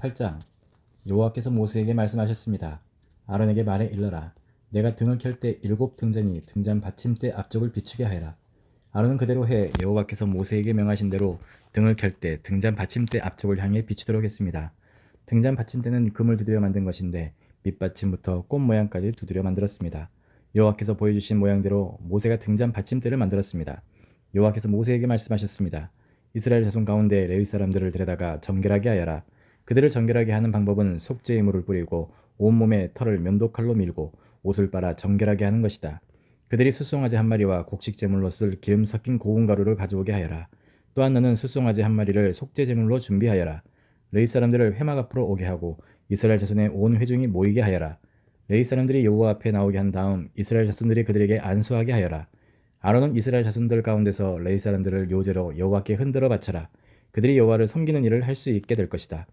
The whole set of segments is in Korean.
8장 여호와께서 모세에게 말씀하셨습니다. 아론에게 말해 일러라. 내가 등을 켤 때 일곱 등잔이 등잔 받침대 앞쪽을 비추게 하여라. 아론은 그대로 해 여호와께서 모세에게 명하신 대로 등을 켤 때 등잔 받침대 앞쪽을 향해 비추도록 했습니다. 등잔 받침대는 금을 두드려 만든 것인데 밑받침부터 꽃 모양까지 두드려 만들었습니다. 여호와께서 보여주신 모양대로 모세가 등잔 받침대를 만들었습니다. 여호와께서 모세에게 말씀하셨습니다. 이스라엘 자손 가운데 레위 사람들을 데려다가 정결하게 하여라. 그들을 정결하게 하는 방법은 속죄의 물을 뿌리고 온몸에 털을 면도칼로 밀고 옷을 빨아 정결하게 하는 것이다. 그들이 수송아지 한 마리와 곡식 제물로 쓸 기름 섞인 고운 가루를 가져오게 하여라. 또한 너는 수송아지 한 마리를 속죄 제물로 준비하여라. 레이 사람들을 회막 앞으로 오게 하고 이스라엘 자손의 온 회중이 모이게 하여라. 레이 사람들이 여호와 앞에 나오게 한 다음 이스라엘 자손들이 그들에게 안수하게 하여라. 아론은 이스라엘 자손들 가운데서 레이 사람들을 요제로 여호와께 흔들어 바쳐라. 그들이 여호와를 섬기는 일을 할 수 있게 될 것이다.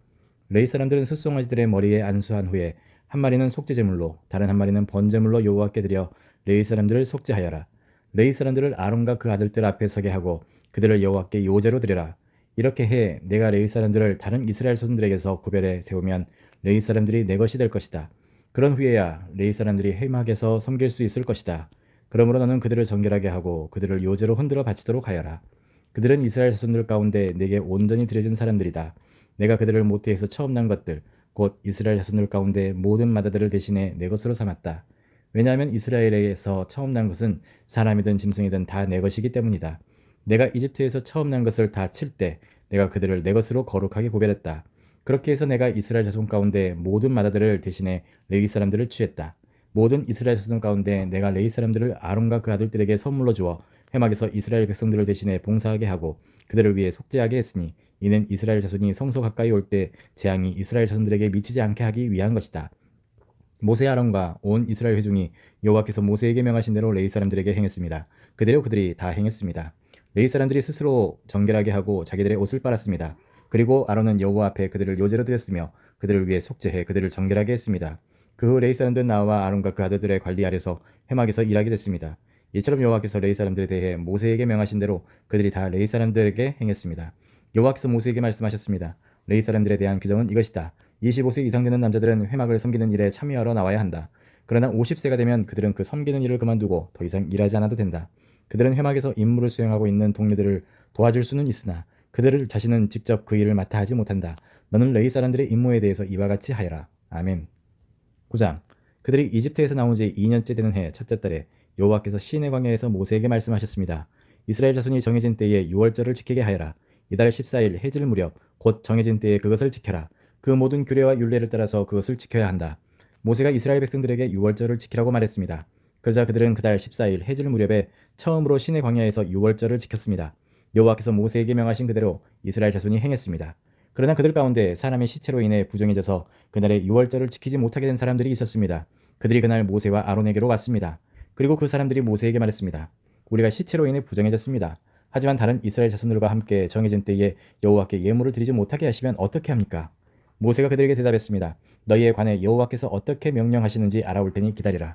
레이 사람들은 숫송아지들의 머리에 안수한 후에 한 마리는 속죄제물로 다른 한 마리는 번제물로 여호와께 드려 레이 사람들을 속죄하여라. 레이 사람들을 아론과 그 아들들 앞에 서게 하고 그들을 여호와께 요제로 드려라. 이렇게 해 내가 레이 사람들을 다른 이스라엘 손들에게서 구별해 세우면 레이 사람들이 내 것이 될 것이다. 그런 후에야 레이 사람들이 해막에서 섬길 수 있을 것이다. 그러므로 너는 그들을 정결하게 하고 그들을 요제로 흔들어 바치도록 하여라. 그들은 이스라엘 자손들 가운데 내게 온전히 드려진 사람들이다. 내가 그들을 모태에서 처음 난 것들 곧 이스라엘 자손들 가운데 모든 마다들을 대신해 내 것으로 삼았다. 왜냐하면 이스라엘에서 처음 난 것은 사람이든 짐승이든 다 내 것이기 때문이다. 내가 이집트에서 처음 난 것을 다 칠 때 내가 그들을 내 것으로 거룩하게 구별했다. 그렇게 해서 내가 이스라엘 자손 가운데 모든 마다들을 대신해 레위 사람들을 취했다. 모든 이스라엘 자손 가운데 내가 레위 사람들을 아론과 그 아들들에게 선물로 주어 회막에서 이스라엘 백성들을 대신해 봉사하게 하고 그들을 위해 속죄하게 했으니 이는 이스라엘 자손이 성소 가까이 올 때 재앙이 이스라엘 자손들에게 미치지 않게 하기 위한 것이다. 모세 아론과 온 이스라엘 회중이 여호와께서 모세에게 명하신 대로 레위 사람들에게 행했습니다. 그대로 그들이 다 행했습니다. 레위 사람들이 스스로 정결하게 하고 자기들의 옷을 빨았습니다. 그리고 아론은 여호와 앞에 그들을 요제로 드렸으며 그들을 위해 속죄해 그들을 정결하게 했습니다. 그 후 레위 사람들은 나와 아론과 그 아들들의 관리 아래서 회막에서 일하게 됐습니다. 이처럼 여호와께서 레위 사람들에 대해 모세에게 명하신 대로 그들이 다 레위 사람들에게 행했습니다. 여호와께서 모세에게 말씀하셨습니다. 레위 사람들에 대한 규정은 이것이다. 25세 이상 되는 남자들은 회막을 섬기는 일에 참여하러 나와야 한다. 그러나 50세가 되면 그들은 그 섬기는 일을 그만두고 더 이상 일하지 않아도 된다. 그들은 회막에서 임무를 수행하고 있는 동료들을 도와줄 수는 있으나 그들을 자신은 직접 그 일을 맡아 하지 못한다. 너는 레위 사람들의 임무에 대해서 이와 같이 하여라. 아멘. 9장 그들이 이집트에서 나온 지 2년째 되는 해 첫째 달에 여호와께서 시내 광야에서 모세에게 말씀하셨습니다. 이스라엘 자손이 정해진 때에 유월절을 지키게 하여라. 이달 14일 해질 무렵 곧 정해진 때에 그것을 지켜라. 그 모든 규례와 율례를 따라서 그것을 지켜야 한다. 모세가 이스라엘 백성들에게 유월절을 지키라고 말했습니다. 그러자 그들은 그달 14일 해질 무렵에 처음으로 시내 광야에서 유월절을 지켰습니다. 여호와께서 모세에게 명하신 그대로 이스라엘 자손이 행했습니다. 그러나 그들 가운데 사람의 시체로 인해 부정해져서 그날의 유월절을 지키지 못하게 된 사람들이 있었습니다. 그들이 그날 모세와 아론에게로 왔습니다. 그리고 그 사람들이 모세에게 말했습니다. 우리가 시체로 인해 부정해졌습니다. 하지만 다른 이스라엘 자손들과 함께 정해진 때에 여호와께 예물을 드리지 못하게 하시면 어떻게 합니까? 모세가 그들에게 대답했습니다. 너희에 관해 여호와께서 어떻게 명령하시는지 알아올 테니 기다리라.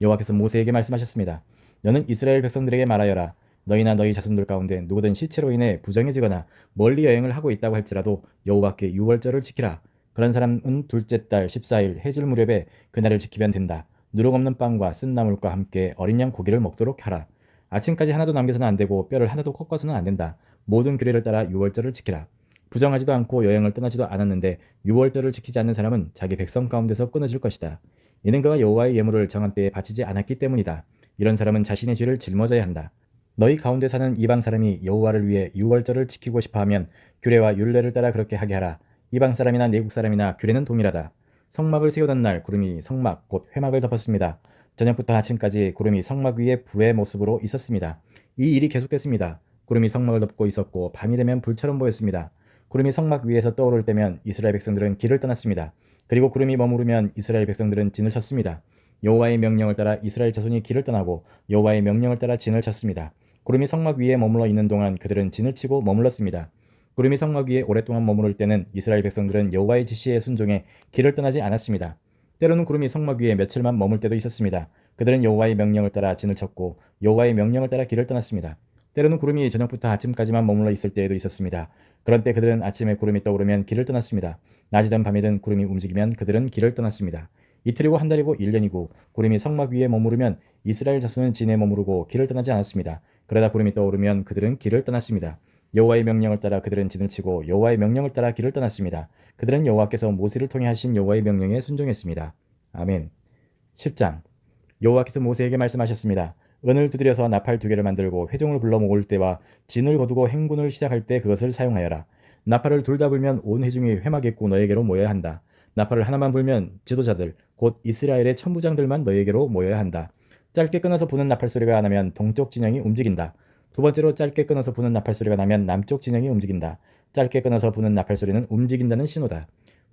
여호와께서 모세에게 말씀하셨습니다. 너는 이스라엘 백성들에게 말하여라. 너희나 너희 자손들 가운데 누구든 시체로 인해 부정해지거나 멀리 여행을 하고 있다고 할지라도 여호와께 유월절을 지키라. 그런 사람은 둘째 달 14일 해질 무렵에 그날을 지키면 된다. 누룩 없는 빵과 쓴 나물과 함께 어린 양 고기를 먹도록 하라. 아침까지 하나도 남겨서는 안 되고 뼈를 하나도 꺾어서는 안 된다. 모든 규례를 따라 유월절을 지키라. 부정하지도 않고 여행을 떠나지도 않았는데 유월절을 지키지 않는 사람은 자기 백성 가운데서 끊어질 것이다. 이는 그가 여호와의 예물을 정한 때에 바치지 않았기 때문이다. 이런 사람은 자신의 죄를 짊어져야 한다. 너희 가운데 사는 이방 사람이 여호와를 위해 유월절을 지키고 싶어하면 규례와 율례를 따라 그렇게 하게 하라. 이방 사람이나 내국 사람이나 규례는 동일하다. 성막을 세우던 날 구름이 성막 곧 회막을 덮었습니다. 저녁부터 아침까지 구름이 성막 위에 불의 모습으로 있었습니다. 이 일이 계속됐습니다. 구름이 성막을 덮고 있었고 밤이 되면 불처럼 보였습니다. 구름이 성막 위에서 떠오를 때면 이스라엘 백성들은 길을 떠났습니다. 그리고 구름이 머무르면 이스라엘 백성들은 진을 쳤습니다. 여호와의 명령을 따라 이스라엘 자손이 길을 떠나고 여호와의 명령을 따라 진을 쳤습니다. 구름이 성막 위에 머물러 있는 동안 그들은 진을 치고 머물렀습니다. 구름이 성막 위에 오랫동안 머무를 때는 이스라엘 백성들은 여호와의 지시에 순종해 길을 떠나지 않았습니다. 때로는 구름이 성막 위에 며칠만 머물 때도 있었습니다. 그들은 여호와의 명령을 따라 진을 쳤고 여호와의 명령을 따라 길을 떠났습니다. 때로는 구름이 저녁부터 아침까지만 머물러 있을 때에도 있었습니다. 그런 때 그들은 아침에 구름이 떠오르면 길을 떠났습니다. 낮이든 밤이든 구름이 움직이면 그들은 길을 떠났습니다. 이틀이고 한 달이고 일 년이고 구름이 성막 위에 머무르면 이스라엘 자손은 진에 머무르고 길을 떠나지 않았습니다. 그러다 구름이 떠오르면 그들은 길을 떠났습니다. 여호와의 명령을 따라 그들은 진을 치고 여호와의 명령을 따라 길을 떠났습니다. 그들은 여호와께서 모세를 통해 하신 여호와의 명령에 순종했습니다. 아멘. 10장 여호와께서 모세에게 말씀하셨습니다. 은을 두드려서 나팔 두 개를 만들고 회종을 불러 모을 때와 진을 거두고 행군을 시작할 때 그것을 사용하여라. 나팔을 둘 다 불면 온 회중이 회막겠고 너에게로 모여야 한다. 나팔을 하나만 불면 지도자들 곧 이스라엘의 천부장들만 너에게로 모여야 한다. 짧게 끊어서 부는 나팔 소리가 나면 동쪽 진영이 움직인다. 두 번째로 짧게 끊어서 부는 나팔 소리가 나면 남쪽 진영이 움직인다. 짧게 끊어서 부는 나팔 소리는 움직인다는 신호다.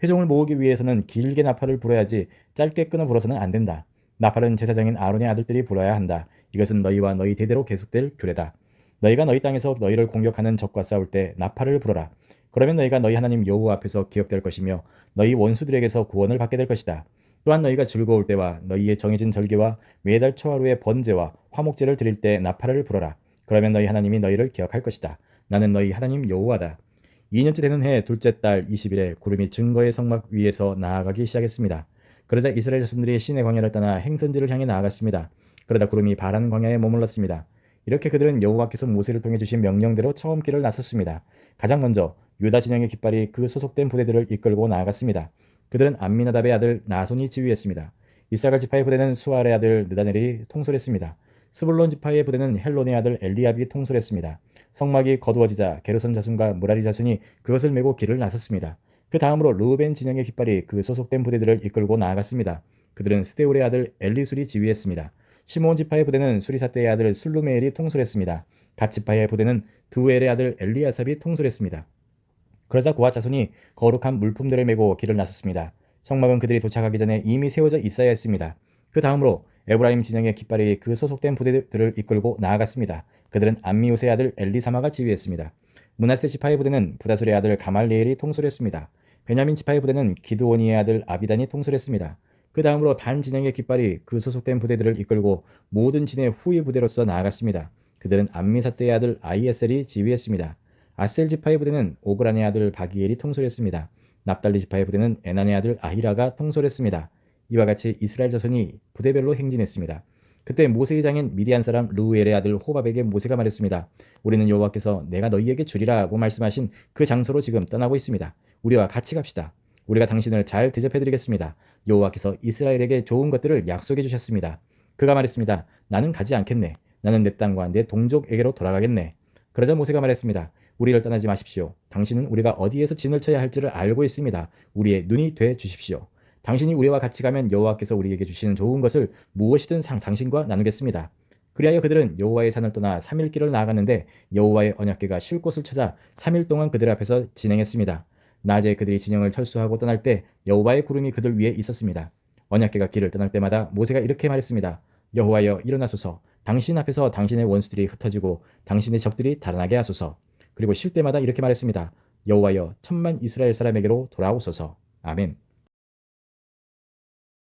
회종을 모으기 위해서는 길게 나팔을 불어야지 짧게 끊어 불어서는 안 된다. 나팔은 제사장인 아론의 아들들이 불어야 한다. 이것은 너희와 너희 대대로 계속될 규례다. 너희가 너희 땅에서 너희를 공격하는 적과 싸울 때 나팔을 불어라. 그러면 너희가 너희 하나님 여호와 앞에서 기억될 것이며 너희 원수들에게서 구원을 받게 될 것이다. 또한 너희가 즐거울 때와 너희의 정해진 절기와 매달 초하루의 번제와 화목제를 드릴 때 나팔을 불어라. 그러면 너희 하나님이 너희를 기억할 것이다. 나는 너희 하나님 여호와다. 2년째 되는 해 둘째 달 20일에 구름이 증거의 성막 위에서 나아가기 시작했습니다. 그러자 이스라엘 자손들이 시내 광야를 떠나 행선지를 향해 나아갔습니다. 그러다 구름이 바란 광야에 머물렀습니다. 이렇게 그들은 여호와께서 모세를 통해 주신 명령대로 처음 길을 나섰습니다. 가장 먼저 유다 진영의 깃발이 그 소속된 부대들을 이끌고 나아갔습니다. 그들은 암미나답의 아들 나손이 지휘했습니다. 이사갈 지파의 부대는 수알의 아들 느다넬이 통솔했습니다. 스불론 지파의 부대는 헬론의 아들 엘리압이 통솔했습니다. 성막이 거두어지자 게르손 자손과 무라리 자손이 그것을 메고 길을 나섰습니다. 그 다음으로 루벤 진영의 깃발이 그 소속된 부대들을 이끌고 나아갔습니다. 그들은 스데울의 아들 엘리술이 지휘했습니다. 시몬 지파의 부대는 수리사떼의 아들 슬루메엘이 통솔했습니다. 갓 지파의 부대는 두엘의 아들 엘리아삽이 통솔했습니다. 그러자 고아 자손이 거룩한 물품들을 메고 길을 나섰습니다. 성막은 그들이 도착하기 전에 이미 세워져 있어야 했습니다. 그 다음으로 에브라임 진영의 깃발이 그 소속된 부대들을 이끌고 나아갔습니다. 그들은 안미우스의 아들 엘리사마가 지휘했습니다. 문하세 지파의 부대는 부다술의 아들 가말리엘이 통솔했습니다. 베냐민 지파의 부대는 기드오니의 아들 아비단이 통솔했습니다. 그 다음으로 단 진영의 깃발이 그 소속된 부대들을 이끌고 모든 진의 후위 부대로서 나아갔습니다. 그들은 암미사떼의 아들 아이에셀이 지휘했습니다. 아셀 지파의 부대는 오그란의 아들 바기엘이 통솔했습니다. 납달리 지파의 부대는 에난의 아들 아히라가 통솔했습니다. 이와 같이 이스라엘 자손이 부대별로 행진했습니다. 그때 모세의 장인 미디안 사람 루엘의 아들 호밥에게 모세가 말했습니다. 우리는 여호와께서 내가 너희에게 주리라고 말씀하신 그 장소로 지금 떠나고 있습니다. 우리와 같이 갑시다. 우리가 당신을 잘 대접해드리겠습니다. 여호와께서 이스라엘에게 좋은 것들을 약속해 주셨습니다. 그가 말했습니다. 나는 가지 않겠네. 나는 내 땅과 내 동족에게로 돌아가겠네. 그러자 모세가 말했습니다. 우리를 떠나지 마십시오. 당신은 우리가 어디에서 진을 쳐야 할지를 알고 있습니다. 우리의 눈이 돼 주십시오. 당신이 우리와 같이 가면 여호와께서 우리에게 주시는 좋은 것을 무엇이든 상 당신과 나누겠습니다. 그리하여 그들은 여호와의 산을 떠나 3일 길을 나아갔는데 여호와의 언약궤가 쉴 곳을 찾아 3일 동안 그들 앞에서 진행했습니다. 낮에 그들이 진영을 철수하고 떠날 때 여호와의 구름이 그들 위에 있었습니다. 언약궤가 길을 떠날 때마다 모세가 이렇게 말했습니다. 여호와여 일어나소서 당신 앞에서 당신의 원수들이 흩어지고 당신의 적들이 달아나게 하소서. 그리고 쉴 때마다 이렇게 말했습니다. 여호와여 천만 이스라엘 사람에게로 돌아오소서. 아멘.